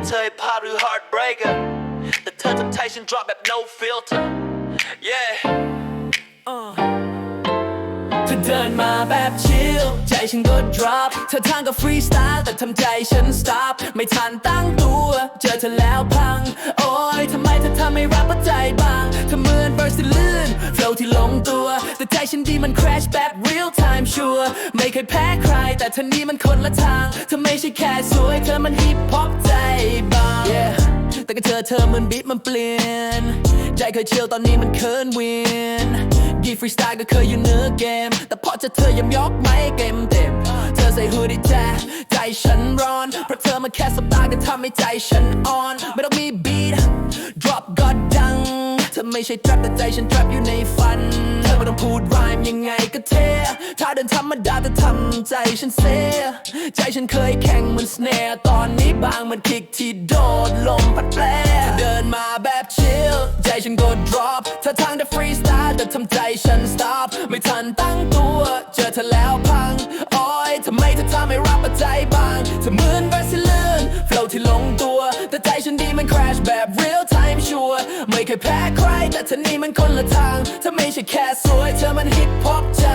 ว่าเธอพาหรือ heartbreaker แต่เธอทำใจฉัน drop แบบ no filter yeah เธอเดินมาแบบชิลใจฉันก็ drop เธอทางก็ freestyle แต่ทำใจฉัน stop ไม่ทันตั้งตัว เจอเธอแล้วพัง โอ้ยทำไมเธอทำให้รับปัจใจบางเธอเหมือน verse ที่ลื่น flow ที่ลงตัว แต่ใจฉันดีมัน crash แบบ real time sure ไม่เคยแพ้ใคร แต่เธอนี่มันคนละทาง เธอไม่ใช่แค่สวย เธอมัน hip hop ใจบาง yeah แต่ก็เธอเธอเหมือนบีทมันเปลี่ยน ใจเคยเชียวตอนนี้มันเคินเวียนกีฟรีสไตล์ก็เคยอยู่เนื้อเกม แต่พอเจะเธอยังยกไม่เกมเต็ม เธอใส่ฮูดี้แท้ใจฉันร้อน เพราะเธอมาแค่สับตาก็ทำให้ใจฉันอ่อน ไม่ต้องมีบีท ธอไม่ใช่ trap แต่ใจฉัน trap อยู่ในฝัน เธอไม่ต้องพูดรายยังไงก็เทถ้าเดินธรรมดาแต่ทำใจฉันเสียใจฉันเคยแข่งเหมือนสเนร์ตอนนี้บางเหมันคิกที่โดดลมพัดแปรเดินมาแบบชิลใจฉันก็ drop เธอทางแต่ freestyle แต่ทำใจฉัน stop ไม่ทันตั้งตัว เจอเธอแล้วพังอ้ยทำไมเธอทำให้รับปัจใจบางเธอเหมือน v e r s i l o n flow ที่ลงตัว แต่ใจฉันดีมัน crash แบบ real time sure เคยแพ้ใคร แต่เธอนี่มันคนละทางเธอไม่ใช่แค่สวย เธอมัน hip hop ใจ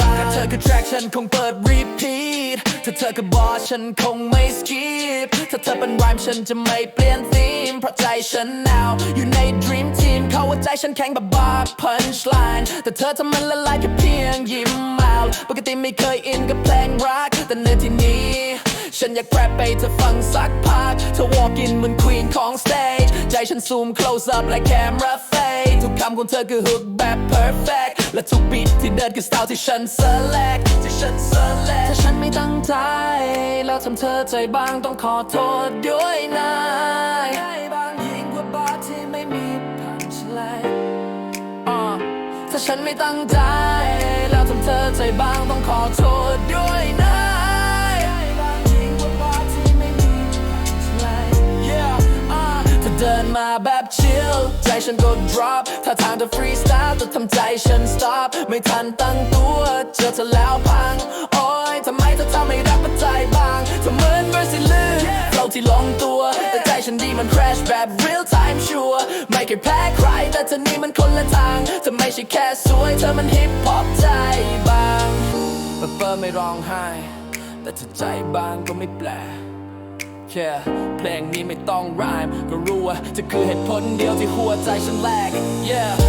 บางถ้าเธอคือ track ฉันคงเปิด repeat ถ้าเธอคือบอสฉันคงไม่ skip ถ้าเธอเป็น rhyme ฉันจะไม่เปลี่ยน theme เพราะใจฉัน now อยู่ใน dream team เขาว่าใจฉันแข็งแบบ bar punchline แต่เธอทำมันละลายแค่เพียงยิ้ม out ปกติไม่เคยอินกับเพลงรักแต่ในที่นี้ ฉันอยากแรปไปเธอฟังสักพักเธอ walk in เหมือน queen ของ stage ใจฉัน zoom close up like camera fade ทุกคำของเธอคือ hook แบบ perfect และทุก beat ที่เดินคือ style ที่ฉัน select ที่ฉัน select ถ้าฉันไม่ตั้งใจ แล้วทำเธอใจบางต้องขอโทษด้วยนะบางยิ่งกว่าบาที่ไม่มี punchline อ่าถ้าฉันไม่ตั้งใจ แล้วทำเธอใจบางต้องขอโทษด้วยนะ ดินมาแบบ chill ใจฉันก็ drop ถ้าทางจะ freestyle แต่ทำใจฉัน stop ไม่ทันตั้งตัวเจอเธอแล้วพัง โอ้ยทำไมเธอทำให้รับปัจใจบางเธอเหมือน verse ที่ลื่น flow ที่ลงตัว แต่ใจฉันดีมัน crash แบบ real time sure ไม่เคยแพ้ใคร แต่เธอนี่มันคนละทางเธอไม่ใช่แค่สวย เธอมัน hip hop ใจบางเปอร์ไม่ร้องไห้ แต่เธอใจบางก็ไม่แปลกแค่เพ ลงนี้ไม่ต้องรายก็รู้ว่าจะคือเหตุผลเดียวที่หัวใจฉันแลก yeah